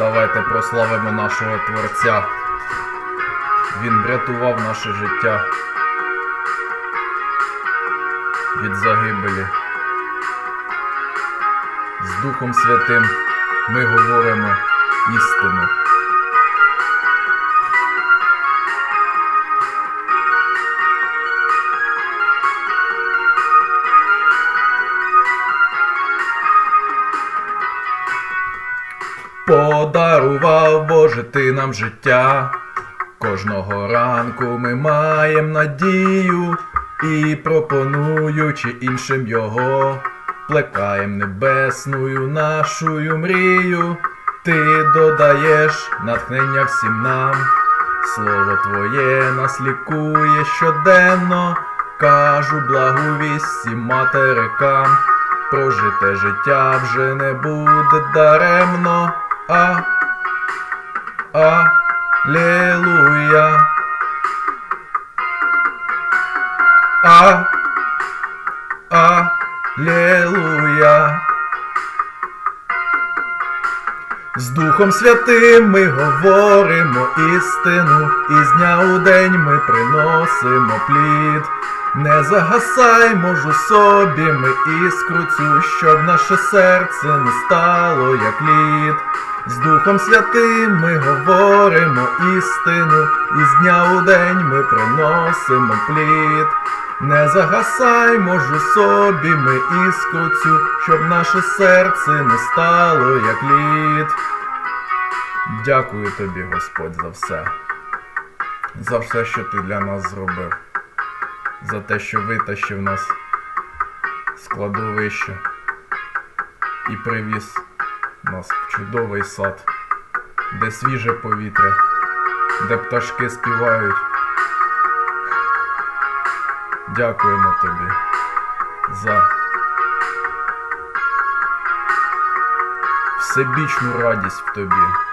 Давайте прославимо нашого Творця. Він врятував наше життя від загибелі. З Духом Святим ми говоримо істину. Подарував Боже ти нам життя. Кожного ранку ми маєм надію і пропонуючи іншим його, плекаєм небесною нашою мрію. Ти додаєш натхнення всім нам. Слово Твоє нас лікує щоденно. Кажу благу вість всім материкам. Прожите життя вже не буде даремно. А, Аллилуйя. А, Аллилуйя. З Духом Святим ми говоримо істину, і з дня у день ми приносимо плід. Не загасаймо ж у собі ми іскру цю, щоб наше серце не стало як лід. З Духом Святим ми говоримо істину, і з дня у день ми приносимо плід. Не загасаймо ж у собі ми іскру цю, щоб наше серце не стало як лід. Дякую тобі, Господь, за все. За все, що ти для нас зробив. За те, що витащив нас з кладовища і привіз нас в чудовий сад, де свіже повітря, де пташки співають. Дякуємо тобі за всебічну радість в тобі.